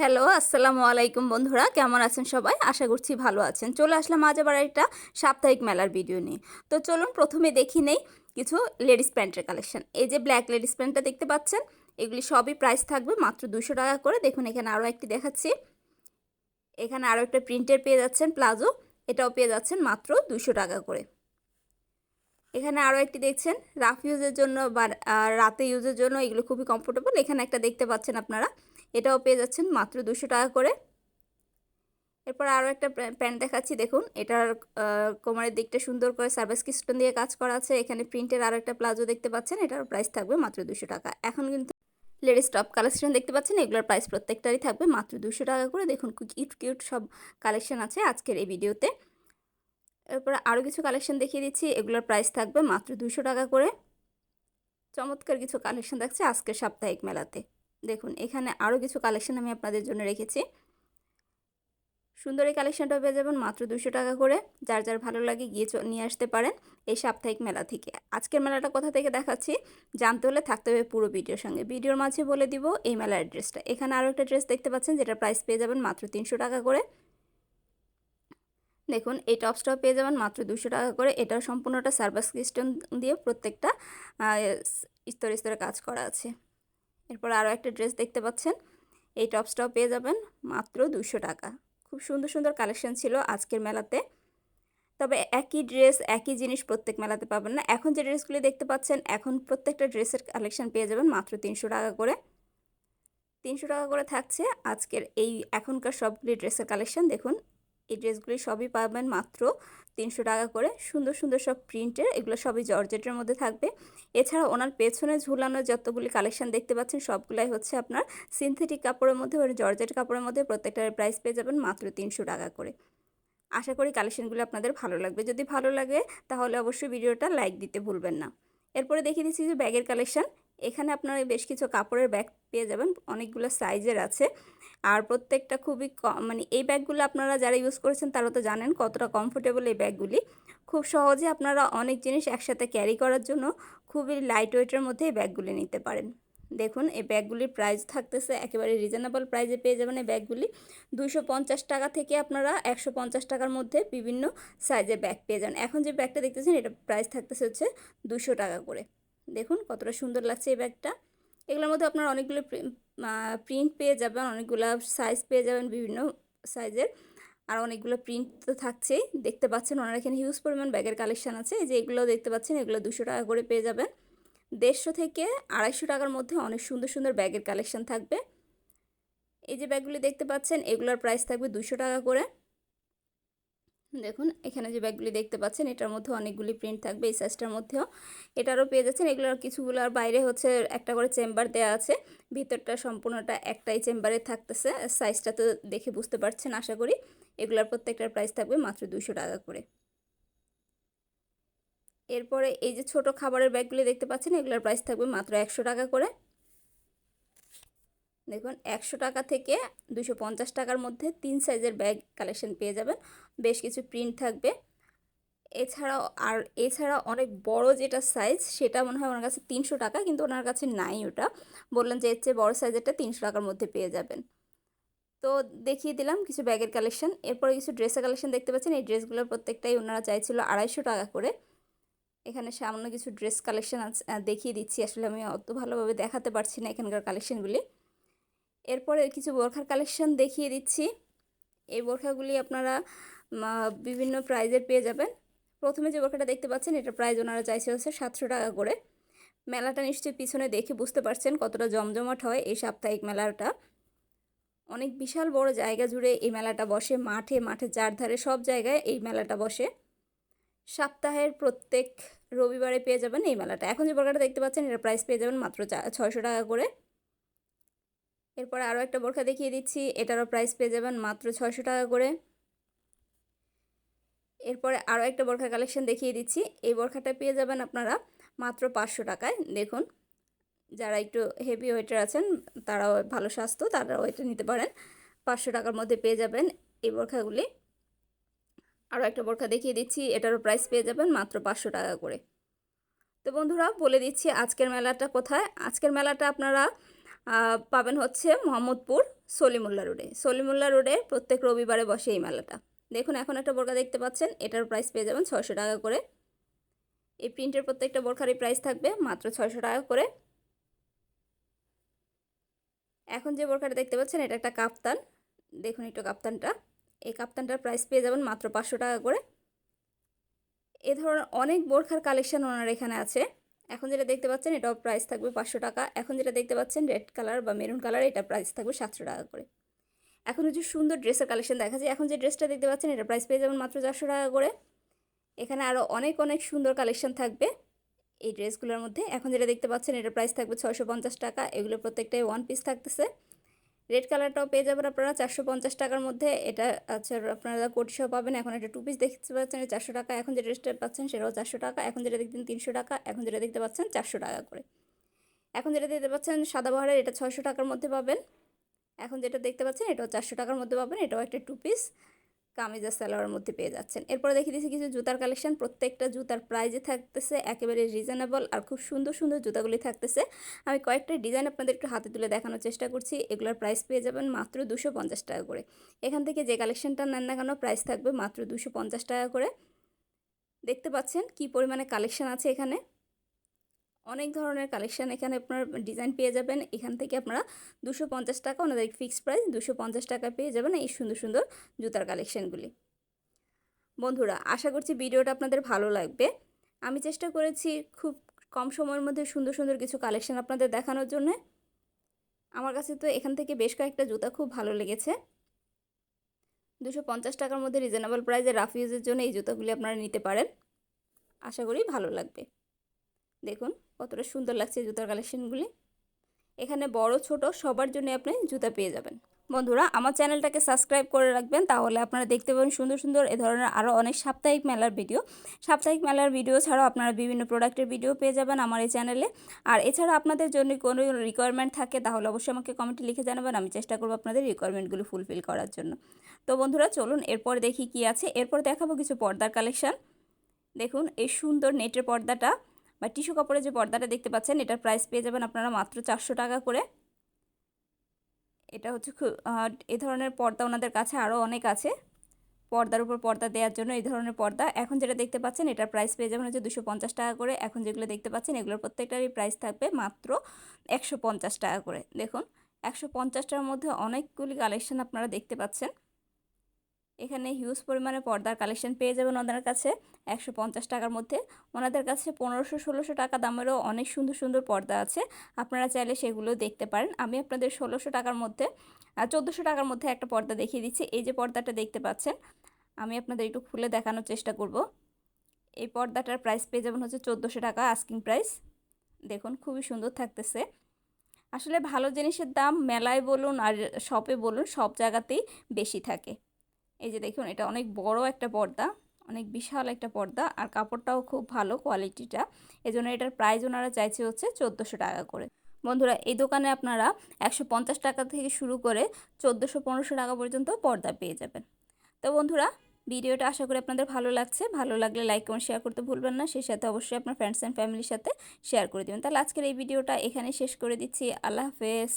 Hello, আসসালামু আলাইকুম বন্ধুরা। কেমন আছেন সবাই? আশা করছি ভালো আছেন। চলে আসলাম আজ আবার একটা সাপ্তাহিক মেলার ভিডিও নিয়ে। তো চলুন প্রথমে দেখি নেই কিছু লেডিস প্যান্টের কালেকশন। এই যে ব্ল্যাক লেডিস প্যান্টটা দেখতে পাচ্ছেন, এগুলি সবই প্রাইস থাকবে মাত্র দুশো টাকা করে। দেখুন, এখানে আরও একটি দেখাচ্ছি। এখানে আরও একটা প্রিন্টের পেয়ে যাচ্ছেন, প্লাজো। এটাও পেয়ে যাচ্ছেন মাত্র দুশো টাকা করে। এখানে আরও একটি দেখছেন, রাফ ইউজের জন্য বা রাতে ইউজের জন্য এগুলো খুবই কমফোর্টেবল এখানে একটা দেখতে পাচ্ছেন আপনারা এটাও পেয়ে যাচ্ছেন মাত্র দুশো টাকা করে। এরপর আরও একটা প্যা- প্যান্ট দেখাচ্ছি, দেখুন। এটার কোমরের দিকটা সুন্দর করে সার্ভিস স্টোন দিয়ে কাজ করা আছে। এখানে প্রিন্টের আরও একটা প্লাজো দেখতে পাচ্ছেন, এটার প্রাইস থাকবে মাত্র দুশো টাকা। এখন কিন্তু লেডিস টপ কালেকশন দেখতে পাচ্ছেন, এগুলোর প্রাইস প্রত্যেকটারই থাকবে মাত্র দুশো টাকা করে। দেখুন কিউট কিউট সব কালেকশন আছে আজকের এই ভিডিওতে। এরপর আরও কিছু কালেকশন দেখিয়ে দিচ্ছি, এগুলোর প্রাইস থাকবে মাত্র দুশো টাকা করে। চমৎকার কিছু কালেকশন থাকছে আজকের সাপ্তাহিক মেলাতে। দেখুন, এখানে আরও কিছু কালেকশন আমি আপনাদের জন্য রেখেছি। সুন্দর এই কালেকশনটা পেয়ে যাবেন মাত্র দুশো টাকা করে। যার যার ভালো লাগে গিয়ে নিয়ে আসতে পারেন এই সাপ্তাহিক মেলা থেকে। আজকের মেলাটা কোথা থেকে দেখাচ্ছি? জানতে হলে থাকতে হবে পুরো ভিডিওর সঙ্গে। ভিডিওর মাঝে বলে দিব এই মেলার অ্যাড্রেসটা এখানে আরও একটা ড্রেস দেখতে পাচ্ছেন যেটা প্রাইস পেয়ে যাবেন মাত্র তিনশো টাকা করে। দেখুন, এই টপসটাও পেয়ে যাবেন মাত্র দুশো টাকা করে। এটাও সম্পূর্ণটা সার্ভাস স্টোন দিয়ে প্রত্যেকটা স্তরে স্তরে কাজ করা আছে। এরপর আরও একটা ড্রেস দেখতে পাচ্ছেন। এই টপসটাও পেয়ে যাবেন মাত্র দুশো টাকা। খুব সুন্দর সুন্দর কালেকশন ছিল আজকের মেলাতে। তবে একই ড্রেস, একই জিনিস প্রত্যেক মেলাতে পাবেন না। এখন যে ড্রেসগুলি দেখতে পাচ্ছেন, এখন প্রত্যেকটা ড্রেসের কালেকশন পেয়ে যাবেন মাত্র তিনশো টাকা করে। তিনশো টাকা করে থাকছে আজকের এই এখনকার সবগুলি ড্রেসের কালেকশন। দেখুন, এই ড্রেসগুলি সবই পাবেন মাত্র তিনশো টাকা করে সুন্দর সুন্দর সব প্রিন্টের এগুলো সবই জর্জেটের মধ্যে থাকবে। এছাড়া ওনার পেছনে ঝুলানো যতগুলি কালেকশন দেখতে পাচ্ছেন, সবগুলাই হচ্ছে আপনার সিনথেটিক কাপড়ের মধ্যে জর্জেট কাপড়ের মধ্যে প্রত্যেকটার প্রাইস পেয়ে যাবেন মাত্র তিনশো টাকা করে। আশা করি কালেকশনগুলো আপনাদের ভালো লাগবে। যদি ভালো লাগে, তাহলে অবশ্যই ভিডিওটা লাইক দিতে ভুলবেন না। এরপরে দেখিয়ে দিচ্ছি যে ব্যাগের কালেকশন এখানে আপনারা বেশ কিছু কাপড়ের ব্যাগ পেয়ে যাবেন, অনেকগুলো সাইজের আছে। আর প্রত্যেকটা খুবই ক- মানে এই ব্যাগগুলো আপনারা যারা ইউজ করেছেন তারা তো জানেন কতটা কমফোর্টেবল এই ব্যাগগুলি। খুব সহজে আপনারা অনেক জিনিস একসাথে ক্যারি করার জন্য খুবই লাইট ওয়েটের মধ্যে এই ব্যাগগুলি নিতে পারেন। দেখুন, এই ব্যাগগুলির প্রাইস থাকতেছে একেবারে রিজনেবল প্রাইসে পেয়ে যাবেন এই ব্যাগগুলি। দুইশো পঞ্চাশ টাকা থেকে আপনারা একশো পঞ্চাশ টাকার মধ্যে বিভিন্ন সাইজের ব্যাগ পেয়ে যান। এখন যে ব্যাগটা দেখতেছেন, এটা প্রাইস থাকতেছে হচ্ছে দুশো টাকা করে। দেখুন কতটা সুন্দর লাগছে এই ব্যাগটা। এগুলোর মধ্যে আপনারা অনেকগুলো প্রিন্ট পেয়ে যাবেন, অনেকগুলো সাইজ পেয়ে যাবেন বিভিন্ন সাইজের। আর অনেকগুলো প্রিন্ট তো থাকছেই দেখতে পাচ্ছেন ওনার এখানে হিউজ পরিমাণ ব্যাগের কালেকশান আছে। যে এগুলো দেখতে পাচ্ছেন, এগুলো দুশো টাকা করে পেয়ে যাবেন। দেড়শো থেকে আড়াইশো টাকার মধ্যে অনেক সুন্দর সুন্দর ব্যাগের কালেকশন থাকবে। এই যে ব্যাগগুলি দেখতে পাচ্ছেন, এগুলোর প্রাইস থাকবে দুশো টাকা করে। দেখুন, এখানে যে ব্যাগগুলি দেখতে পাচ্ছেন, এটার মধ্যে অনেকগুলি প্রিন্ট থাকবে। এই সাইজটার মধ্যেও এটারও পেয়ে যাচ্ছেন। এগুলোর আর বাইরে হচ্ছে একটা করে চেম্বার দেওয়া আছে। ভিতরটা সম্পূর্ণটা একটাই চেম্বারে থাকতেছে। সাইজটা তো দেখে বুঝতে পারছেন, আশা করি। এগুলোর প্রত্যেকটার প্রাইস থাকবে মাত্র দুশো টাকা করে। এরপরে এই যে ছোট খাবারের ব্যাগগুলি দেখতে পাচ্ছেন, এগুলোর প্রাইস থাকবে মাত্র একশো টাকা করে। দেখুন, একশো টাকা থেকে দুশো টাকার মধ্যে তিন সাইজের ব্যাগ কালেকশন পেয়ে যাবেন। বেশ কিছু প্রিন্ট থাকবে। এছাড়াও আর এছাড়া অনেক বড় যেটা সাইজ সেটা মনে হয় ওনার কাছে তিনশো টাকা, কিন্তু ওনার কাছে নাই ওটা। বললেন যে এর চেয়ে বড়ো সাইজেরটা তিনশো টাকার মধ্যে পেয়ে যাবেন। তো দেখিয়ে দিলাম কিছু ব্যাগের কালেকশন এরপরে কিছু ড্রেসের কালেকশন দেখতে পাচ্ছেন। এই ড্রেসগুলোর প্রত্যেকটাই ওনারা চাইছিল আড়াইশো টাকা করে। এখানে সামান্য কিছু ড্রেস কালেকশন দেখিয়ে দিচ্ছি। আসলে আমি অত ভালোভাবে দেখাতে পারছি না এখানকার কালেকশনগুলি এরপরে কিছু বোরখার কালেকশন দেখিয়ে দিচ্ছি। এই বোরখাগুলি আপনারা বিভিন্ন প্রাইজের পেয়ে যাবেন। প্রথমে যে বোরখাটা দেখতে পাচ্ছেন এটা প্রাইস ওনারা চাইছে হচ্ছে সাতশো টাকা করে। মেলাটা নিশ্চয়ই পিছনে দেখে বুঝতে পারছেন কতটা জমজমাট হয় এই সাপ্তাহিক মেলাটা। অনেক বিশাল বড় জায়গা জুড়ে এই মেলাটা বসে, মাঠে মাঠে চারধারে সব জায়গায় এই মেলাটা বসে। সপ্তাহের প্রত্যেক রবিবারে পেয়ে যাবেন এই মেলাটা। এখন যে বোরখাটা দেখতে পাচ্ছেন, এটার প্রাইস পেয়ে যাবেন মাত্র ছয়শো টাকা করে। এরপরে আরও একটা বোরখা দেখিয়ে দিচ্ছি, এটারও প্রাইস পেয়ে যাবেন মাত্র ছয়শো টাকা করে। এরপরে আরও একটা বোরখা কালেকশন দেখিয়ে দিচ্ছি। এই বোরখাটা পেয়ে যাবেন আপনারা মাত্র পাঁচশো টাকায়। দেখুন, যারা একটু হেভি ওয়েটার আছেন, তারাও ভালো স্বাস্থ্য, তারাও এটা নিতে পারেন। পাঁচশো টাকার মধ্যে পেয়ে যাবেন এই বোরখাগুলি। আরও একটা বোরখা দেখিয়ে দিচ্ছি, এটারও প্রাইস পেয়ে যাবেন মাত্র পাঁচশো টাকা করে। তো বন্ধুরা, বলে দিচ্ছি আজকের মেলাটা কোথায়? আজকের মেলাটা আপনারা পাবেন হচ্ছে মোহাম্মদপুর সলিমুল্লা রোডে। সলিমুল্লা রোডে প্রত্যেক রবিবারে বসে এই মেলাটা। দেখুন, এখন একটা বোরকা দেখতে পাচ্ছেন, এটার প্রাইস পেয়ে যাবেন ছয়শো টাকা করে। এই প্রিন্টের প্রত্যেকটা বোরখারই প্রাইস থাকবে, মাত্র ছয়শো টাকা করে। এখন যে বোরখাটা দেখতে পাচ্ছেন, এটা একটা কাপ্তান। দেখুন একটু কাপ্তানটা। এই কাপ্তানটার প্রাইস পেয়ে যাবেন মাত্র পাঁচশো টাকা করে। এ ধরনের অনেক বোরখার কালেকশান ওনার এখানে আছে। এখন যেটা দেখতে পাচ্ছেন, এটাও প্রাইস থাকবে পাঁচশো টাকা। এখন যেটা দেখতে পাচ্ছেন রেড কালার বা মেরুন কালার এটা প্রাইস থাকবে সাতশো টাকা করে। এখন হচ্ছে সুন্দর ড্রেসের কালেকশন দেখা যায়। এখন যে ড্রেসটা দেখতে পাচ্ছেন, এটা প্রাইস পেয়ে যাবেন মাত্র চারশো টাকা করে। এখানে আরও অনেক অনেক সুন্দর কালেকশন থাকবে এই ড্রেসগুলোর মধ্যে। এখন যেটা দেখতে পাচ্ছেন, এটা প্রাইস থাকবে ছয়শো পঞ্চাশ টাকা। এগুলো প্রত্যেকটাই ওয়ান পিস থাকতেছে। রেড কালারটাও পেয়ে যাবেন আপনারা চারশো পঞ্চাশ টাকার মধ্যে। এটা আচ্ছা আপনারা কোটিশো পাবেন, এখন একটা টু পিস দেখতে পাচ্ছেন চারশো টাকা। এখন যে ড্রেসটা পাচ্ছেন, সেটাও চারশো টাকা। এখন যেটা দেখতেন তিনশো টাকা। এখন যেটা দেখতে পাচ্ছেন, চারশো টাকা করে। এখন যেটা দেখতে পাচ্ছেন সাদাবাহারের এটা ছয়শো টাকার মধ্যে পাবেন। এখন যেটা দেখতে পাচ্ছেন, এটাও চারশো টাকার মধ্যে পাবেন, এটাও একটা টু পিস কামিজ আর সালোয়ারের মধ্যে পেয়ে যাচ্ছেন। এরপরে দেখিয়ে দিচ্ছি কিছু জুতার কালেকশন প্রত্যেকটা জুতার প্রাইজে থাকতেছে একেবারে রিজনেবল আর খুব সুন্দর সুন্দর জুতাগুলি থাকতেছে। আমি কয়েকটা ডিজাইন আপনাদের একটু হাতে তুলে দেখানোর চেষ্টা করছি, এগুলোর প্রাইস পেয়ে যাবেন মাত্র দুশো পঞ্চাশ টাকা করে। এখান থেকে যে কালেকশনটা নেন না কেন প্রাইস থাকবে মাত্র দুশো পঞ্চাশ টাকা করে। দেখতে পাচ্ছেন কি পরিমাণে কালেকশন আছে এখানে। অনেক ধরনের কালেকশান এখানে আপনার ডিজাইন পেয়ে যাবেন। এখান থেকে আপনারা দুশো পঞ্চাশ টাকা ওনাদের ফিক্সড প্রাইস দুশো পঞ্চাশ টাকা পেয়ে যাবেন এই সুন্দর সুন্দর জুতার কালেকশানগুলি বন্ধুরা, আশা করছি ভিডিওটা আপনাদের ভালো লাগবে। আমি চেষ্টা করেছি খুব কম সময়ের মধ্যে সুন্দর সুন্দর কিছু কালেকশান আপনাদের দেখানোর জন্য। আমার কাছে তো এখান থেকে বেশ কয়েকটা জুতা খুব ভালো লেগেছে। দুশো পঞ্চাশ টাকার মধ্যে রিজনেবল প্রাইসে রাফ ইউজের জন্য এই জুতাগুলি আপনারা নিতে পারেন। আশা করি ভালো লাগবে। দেখুন। কতটা সুন্দর লাগছে জুতার কালেকশনগুলি। এখানে বড়, ছোট, সবার জন্য আপনি জুতা পেয়ে যাবেন। বন্ধুরা, আমার চ্যানেলটাকে সাবস্ক্রাইব করে রাখবেন, তাহলে আপনারা দেখতে পাবেন সুন্দর সুন্দর এ ধরনের আরও অনেক সাপ্তাহিক মেলার ভিডিও। সাপ্তাহিক মেলার ভিডিও ছাড়াও আপনারা বিভিন্ন প্রোডাক্টের ভিডিও পেয়ে যাবেন আমার এই চ্যানেলে। আর এছাড়া আপনাদের জন্য কোনো রিকোয়ারমেন্ট থাকে, তাহলে অবশ্যই আমাকে কমেন্টে লিখে জানাবেন, আমি চেষ্টা করব আপনাদের রিকোয়ারমেন্টগুলো ফুলফিল করার জন্য। তো বন্ধুরা, চলুন এরপর দেখি কি আছে। এরপর দেখাবো কিছু পর্দার কালেকশান। দেখুন, এই সুন্দর নেটের পর্দাটা। বা টিস্যু কাপড়ের যে পর্দাটা দেখতে পাচ্ছেন, এটার প্রাইস পেয়ে যাবেন আপনারা মাত্র চারশো টাকা করে। এটা হচ্ছে খুব এ ধরনের পর্দা ওনাদের কাছে আরও অনেক আছে। পর্দার উপর পর্দা দেওয়ার জন্য এই ধরনের পর্দা। এখন যেটা দেখতে পাচ্ছেন, এটার প্রাইস পেয়ে যাবেন হচ্ছে দুশো পঞ্চাশ টাকা করে। এখন যেগুলো দেখতে পাচ্ছেন, এগুলোর প্রত্যেকটারই প্রাইস থাকবে মাত্র একশো পঞ্চাশ টাকা করে। দেখুন, একশো পঞ্চাশটার মধ্যে অনেকগুলি কালেকশন আপনারা দেখতে পাচ্ছেন। এখানে হিউজ পরিমাণে পর্দার কালেকশন পেয়ে যাবেন ওনাদের কাছে। একশো পঞ্চাশ টাকার মধ্যে। ওনাদের কাছে পনেরোশো, ষোলোশো টাকা দামেরও অনেক সুন্দর সুন্দর পর্দা আছে। আপনারা চাইলে সেগুলো দেখতে পারেন। আমি আপনাদের ষোলোশো টাকার মধ্যে চোদ্দোশো টাকার মধ্যে একটা পর্দা দেখিয়ে দিচ্ছি। এই যে পর্দাটা দেখতে পাচ্ছেন, আমি আপনাদের একটু খুলে দেখানোর চেষ্টা করব। এই পর্দাটার প্রাইস পেয়ে যাবেন হচ্ছে চোদ্দোশো টাকা আস্কিং প্রাইস দেখুন, খুবই সুন্দর থাকতেছে। আসলে ভালো জিনিসের দাম মেলায় বলুন আর শপে বলুন সব জায়গাতেই বেশি থাকে। এই যে দেখুন, এটা অনেক বড় একটা পর্দা, অনেক বিশাল একটা পর্দা, আর কাপড়টাও খুব ভালো কোয়ালিটিটা। এই জন্য এটার প্রাইস ওনারা চাইছে হচ্ছে চোদ্দোশো টাকা করে। বন্ধুরা, এই দোকানে আপনারা একশো পঞ্চাশ টাকা থেকে শুরু করে চোদ্দোশো পনেরোশো টাকা পর্যন্ত পর্দা পেয়ে যাবেন। তো বন্ধুরা, ভিডিওটা আশা করি আপনাদের ভালো লাগছে। ভালো লাগলে লাইক, কমেন্ট, শেয়ার করতে ভুলবেন না। সেই সাথে অবশ্যই আপনার ফ্রেন্ডস অ্যান্ড ফ্যামিলির সাথে শেয়ার করে দেবেন। তাহলে আজকের এই ভিডিওটা এখানে শেষ করে দিচ্ছি। আল্লাহ হাফেজ।